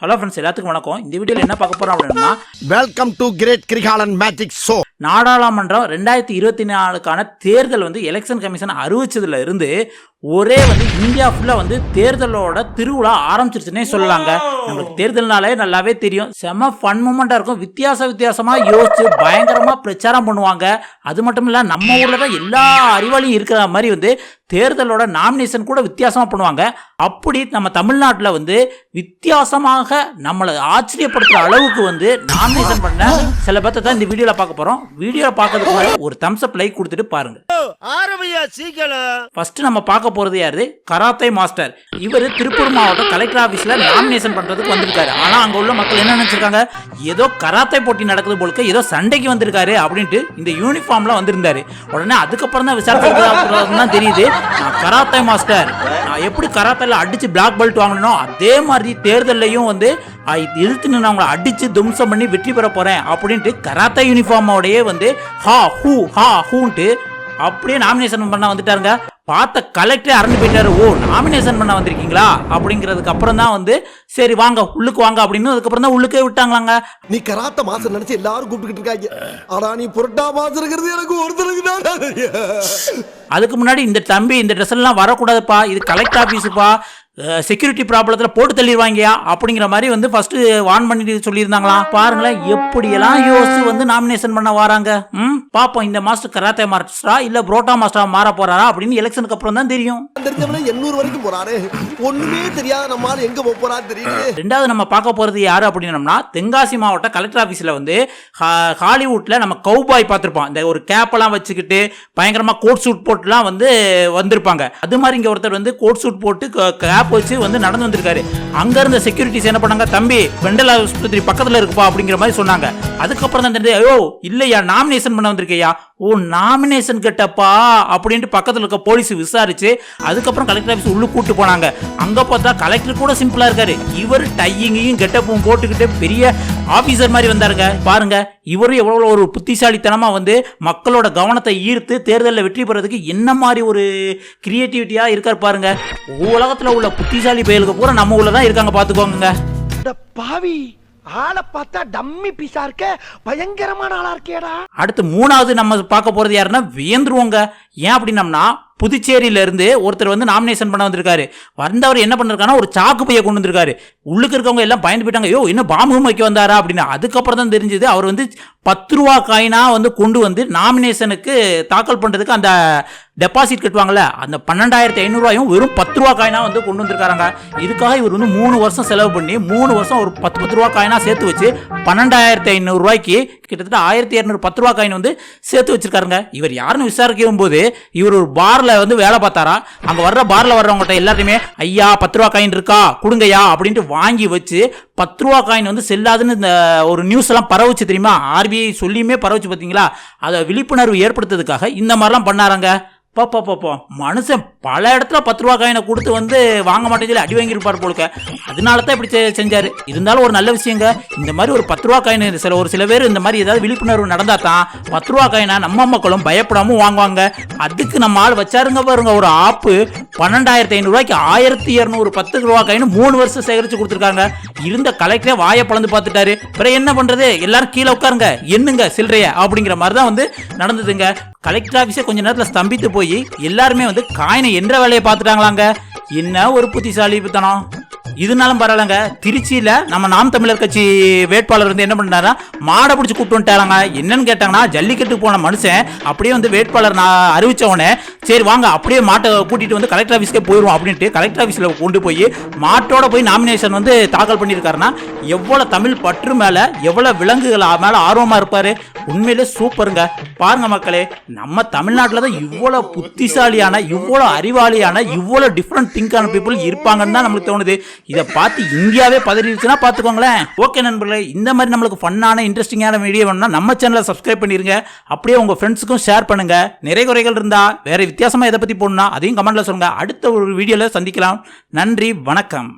Hello friends எல்லாத்துக்கும் வணக்கம். இந்த வீடியோவில் என்ன பார்க்க போகிறோம் அப்படின்னா welcome to great Kirikalan magic show நாடாளுமன்றம் ரெண்டாயிரத்தி இருபத்தி நாலுக்கான தேர்தல் வந்து எலெக்ஷன் கமிஷன் அறிவிச்சதுல இருந்து ஒரே வந்து இந்தியா ஃபுல்லாக வந்து தேர்தலோட திருவிழா ஆரம்பிச்சிருச்சுன்னே சொல்லலாங்க. நம்மளுக்கு தேர்தல்னாலே நல்லாவே தெரியும். செம ஃபன் மூமெண்ட்டாக இருக்கும். வித்தியாச வித்தியாசமாக யோசிச்சு பயங்கரமாக பிரச்சாரம் பண்ணுவாங்க. அது மட்டும் இல்லை நம்ம ஊரில் தான் எல்லா அறிவாளியும் இருக்கிற மாதிரி வந்து தேர்தலோட நாமினேஷன் கூட வித்தியாசமாக பண்ணுவாங்க. அப்படி நம்ம தமிழ்நாட்டில் வந்து வித்தியாசமாக நம்மளை ஆச்சரியப்படுத்துகிற அளவுக்கு வந்து நாமினேஷன் பண்ண சில பேர்த்த தான் இந்த வீடியோவில் பார்க்க போகிறோம் வீடியோவில் பார்க்கறதுக்கு ஒரு தம்ஸ் அப் லைக் கொடுத்துட்டு பாருங்க. ஃபர்ஸ்ட் நம்ம பார்க்க போறது யாரு? கராத்தே மாஸ்டர் இவர் திருப்பூர் மாவட்டம் கலெக்டர் ஆபீஸ்ல நாமினேஷன் பண்றதுக்கு வந்திருக்காரு. ஆனா அங்க உள்ள மக்கள் என்ன நினைச்சிருக்காங்க? ஏதோ கராத்தே போட்டி நடக்குது போலுக்கு ஏதோ சண்டைக்கு வந்திருக்காரு அப்படின்ட்டு இந்த யூனிஃபார்ம்ல வந்திருந்தாரு. உடனே அதுக்கப்புறம் தான் விசாரிச்சதுக்கு தான் தெரியுது. நான் கராத்தே மாஸ்டர் நான் எப்படி கராத்தேல அடிச்சு பிளாக் பெல்ட் வாங்கணும் அதே மாதிரி தேர்தல்லையும் வந்து எதிர்த்து நின்று அவங்கள அடிச்சு தும்சம் பண்ணி வெற்றி பெற போறேன் அப்படின்ட்டு கராத்தே யூனிஃபார்மோடயே வந்து ஹா ஹூ ஹா ஹூன்ட்டு அப்படியே நாமினேஷன் பண்ண வந்துட்டாருங்க. பார்த்த கலெக்டரே அறந்து போயிட்டாரு. ஓ நாமினேஷன் பண்ண வந்திருக்கீங்களா? அப்படிங்கிறதுக்கு அப்புறம் தான் வந்து சரி வாங்க உள்ளுக்கு வாங்க அப்படின்னு அதுக்கப்புறம் தான் உள்ளுக்கே விட்டாங்களாங்க. நீ கராத்த மாசம் நினைச்சு எல்லாரும் கூப்பிட்டுக்கிட்டு இருக்காங்க. ஆனா நீ புரட்டா மாசம் இருக்கிறது எனக்கு ஒருத்தருக்கு. அதுக்கு முன்னாடி இந்த தம்பி இந்த ட்ரெஸ் எல்லாம் வரக்கூடாதுப்பா. இது கலெக்டர் ஆஃபீஸுப்பா செக்யூரிட்டி ப்ராப்ளத்தில் போட்டு தள்ளிடுவாங்கயா? அப்படிங்கிற மாதிரி வந்து ஃபர்ஸ்ட் வார்ன் பண்ணிட்டு சொல்லியிருந்தாங்களாம். பாருங்களேன் எப்படியெல்லாம் யோசிச்சு வந்து நாமினேஷன் பண்ண வராங்க? ம் பாப்போம் இந்த மாஸ்டர் கராத்தே மாஸ்டரா இல்ல புரோட்டா மாஸ்டரா மாற போறாரா அப்படின்னு எலெக்ஷனுக்கு அப்புறம் தான் தெரியும். எண்ணூறு வரைக்கும் போறாரு. ஒண்ணுமே தெரியாத நம்மால எங்க போப் போறான்னு தெரியல ரெண்டாவது நம்ம பார்க்க போறது யாரு அப்படின்னம்னா தென்காசி மாவட்ட கலெக்டர் ஆஃபீஸில் வந்து ஹாலிவுட்ல நம்ம கவுபாய் பார்த்துருப்போம். இந்த ஒரு கேப்பெல்லாம் வச்சுக்கிட்டு பயங்கரமா கோட் சூட் போட்டுலாம் வந்து வந்திருப்பாங்க. அது மாதிரி இங்க ஒருத்தர் வந்து கோட் சூட் போட்டு கேப் வச்சு வந்து நடந்து வந்திருக்காரு. அங்க இருந்த செக்யூரிட்டிஸ் என்ன பண்ணாங்க? தம்பி வெண்டல் ஆஸ்பத்திரி பக்கத்துல இருக்குப்பா அப்படிங்கிற மாதிரி சொன்னாங்க. அதுக்கப்புறம் தான் தெரிஞ்சு ஐயோ இல்லையா நாமினேஷன் பண்ண வந்திருக்கையா? ஓ நாமினேஷன் கெட்டப்பா அப்படின்ட்டு பக்கத்தில் இருக்க போலீஸ் விசாரிச்சு அதுக்கப்புறம் கலெக்டர் ஆஃபீஸ் உள்ளு கூட்டு போனாங்க. அங்கே பார்த்தா கலெக்டர் கூட சிம்பிளாக இருக்காரு. இவர் டையிங்கையும் கெட்டப்பும் போட்டுக்கிட்டு பெரிய ஆஃபீஸர் மாதிரி வந்தாருங்க. பாருங்க இவரும் எவ்வளோ ஒரு புத்திசாலித்தனமாக வந்து மக்களோட கவனத்தை ஈர்த்து தேர்தலில் வெற்றி பெறதுக்கு என்ன மாதிரி ஒரு கிரியேட்டிவிட்டியாக இருக்கார் பாருங்க. உலகத்தில் உள்ள புத்திசாலி பயலுக்கு பூரா நம்ம உள்ள தான் இருக்காங்க பார்த்துக்கோங்க பாவி ஆளை பார்த்தா டம்மி பீஸா இருக்க பயங்கரமான ஆளா இருக்கேடா. அடுத்து மூணாவது நம்ம பார்க்க போறது யாருன்னா வியந்துருவோங்க. ஏன் அப்படின்னம்னா புதுச்சேரியில இருந்து ஒருத்தர் வந்து நாமினேஷன் பண்ண வந்திருக்காரு. வந்தவர் என்ன பண்ணிருக்காருன்னா ஒரு சாக்கு பையை கொண்டு வந்திருக்காரு. உள்ளுக்கு இருக்கவங்க எல்லாம் பயந்து போயிட்டாங்க ஐயோ என்ன பாம்பு வைக்க வந்தாரா அப்படின்னு. அதுக்கப்புறம் தான் தெரிஞ்சது அவர் வந்து பத்து ரூபா காயினாக வந்து கொண்டு வந்து நாமினேஷனுக்கு தாக்கல் பண்ணுறதுக்கு அந்த டெபாசிட் கட்டுவாங்கல்ல அந்த பன்னெண்டாயிரத்தி ஐநூறுரூவாயும் வெறும் பத்து ரூபா காயினா வந்து கொண்டு வந்திருக்காங்க இதுக்காக இவர் வந்து மூணு வருஷம் செலவு பண்ணி மூணு வருஷம் ஒரு பத்து பத்து ரூபா காயினாக சேர்த்து வச்சு பன்னெண்டாயிரத்தி ஐநூறுரூவாய்க்கு கிட்டத்தட்ட ஆயிரத்தி இரநூறு பத்து ரூபா காயின் வந்து சேர்த்து வச்சிருக்காருங்க. இவர் யாருன்னு விசாரிக்கும் போது இவர் ஒரு பார்ல வந்து வேலை பார்த்தாரா அங்க வர்ற பார்ல வர்றவங்கள்ட்ட எல்லாத்தையுமே ஐயா பத்து ரூபா காயின் இருக்கா? கொடுங்கய்யா அப்படின்ட்டு வாங்கி வச்சு பத்து ரூபா காயின் வந்து செல்லாதுன்னு இந்த ஒரு நியூஸ் எல்லாம் பரவுச்சு தெரியுமா? ஆர்பிஐ சொல்லியுமே பரவுச்சு பார்த்தீங்களா அதை விழிப்புணர்வு ஏற்படுத்துறதுக்காக இந்த மாதிரிலாம் பண்ணாராங்க. பாப்பா பாப்பா மனுஷன் பல இடத்துல பத்து ரூபா காயினை கொடுத்து வந்து வாங்க மாட்டேன்னு அடி வாங்கியிருப்பார் போலுக்க. அதனால தான் இப்படி செஞ்சாரு. இருந்தாலும் ஒரு நல்ல விஷயங்க இந்த மாதிரி ஒரு பத்து ரூபா காயின் சில ஒரு சில பேர் இந்த மாதிரி ஏதாவது விழிப்புணர்வு நடந்தா தான் பத்து ரூபா காயினா நம்ம மக்களும் பயப்படாம வாங்குவாங்க. அதுக்கு நம்ம ஆள் வச்சாருங்க பாருங்க ஒரு ஆப்பு பன்னெண்டாயிரத்தி ஐநூறுரூவாய்க்கு ஆயிரத்தி இரநூறு பத்து ரூபா காயின் மூணு வருஷம் சேகரிச்சு கொடுத்துருக்காங்க. இருந்த கலெக்டரே வாயை பழந்து பார்த்துட்டாரு. பிறகு என்ன பண்றது? எல்லாரும் கீழே உட்காருங்க. என்னங்க சில்லறைய? அப்படிங்கிற மாதிரி தான் வந்து நடந்ததுங்க. கலெக்டர் ஆஃபீஸே கொஞ்ச நேரத்தில் ஸ்தம்பித்து போய் எல்லாருமே வந்து காயினை என்ற வேலையை பார்த்துட்டாங்களாங்க. என்ன ஒரு புத்திசாலித்தனம் இதனாலும் பரவாயில்லங்க. திருச்சியில நம்ம நாம் தமிழர் கட்சி வேட்பாளர் வந்து என்ன பண்ணாரா மாடை பிடிச்சி கூப்பிட்டு வந்துட்டாங்க என்னன்னு கேட்டாங்கன்னா ஜல்லிக்கட்டு போன மனுஷன் அப்படியே வந்து வேட்பாளர் நான் அறிவிச்ச உடனே சரி வாங்க அப்படியே மாட்டை கூட்டிட்டு வந்து கலெக்டர் ஆஃபீஸ்க்கே போயிடுவோம் அப்படின்ட்டு கலெக்டர் ஆஃபீஸில் கொண்டு போய் மாட்டோட போய் நாமினேஷன் வந்து தாக்கல் பண்ணியிருக்காருன்னா எவ்வளோ தமிழ் பற்று மேலே எவ்வளோ விலங்குகள் மேலே ஆர்வமாக இருப்பார். உண்மையிலே சூப்பருங்க. பாருங்க மக்களே நம்ம தமிழ்நாட்டில் தான் இவ்வளோ புத்திசாலியான இவ்வளோ அறிவாளியான இவ்வளோ டிஃப்ரெண்ட் திங்கான பீப்புள் இருப்பாங்கன்னு தான் நம்மளுக்கு தோணுது. இதை பார்த்து இந்தியாவே பதறிடுச்சுன்னா பார்த்துக்கோங்களேன் ஓகே நண்பர்களே இந்த மாதிரி நம்மளுக்கு ஃபன்னான இன்ட்ரெஸ்டிங்கான வீடியோ வேணும்னா நம்ம சேனலை சப்ஸ்கிரைப் பண்ணிருங்க. அப்படியே உங்கள் ஃப்ரெண்ட்ஸுக்கும் ஷேர் பண்ணுங்க. நிறை குறைகள் இருந்தால் வேற வித்தியாசமாக எதை பற்றி போடணும்னா அதையும் கமெண்ட்டில் சொல்லுங்கள் அடுத்த ஒரு வீடியோவில் சந்திக்கலாம். நன்றி வணக்கம்.